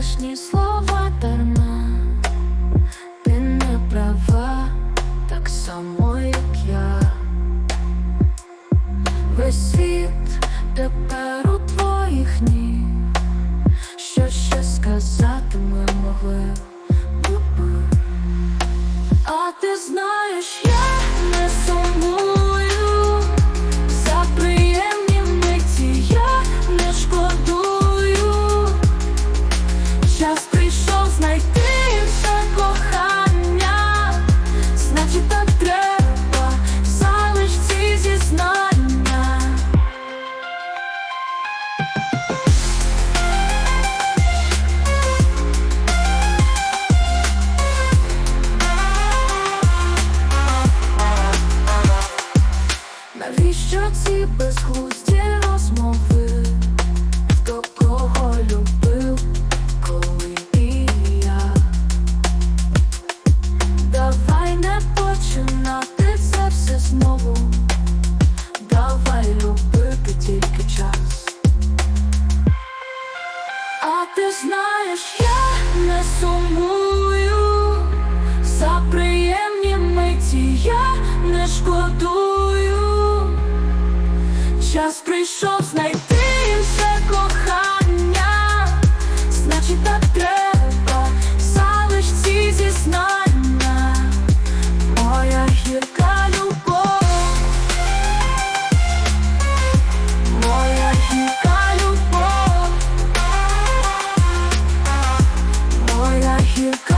лишні слова дарма, ти не права, так само, як я. Весь світ тепер у твоїх ніг. що ці безглузді розмови? Хто кого любив, коли і я? Давай не починати це все знову. Давай любити тільки час. А ти знаєш я. Час прийшов знайти інше кохання, значить, так треба, залиш ці зізнання, моя гірка любов, моя гірка любов, моя гірка.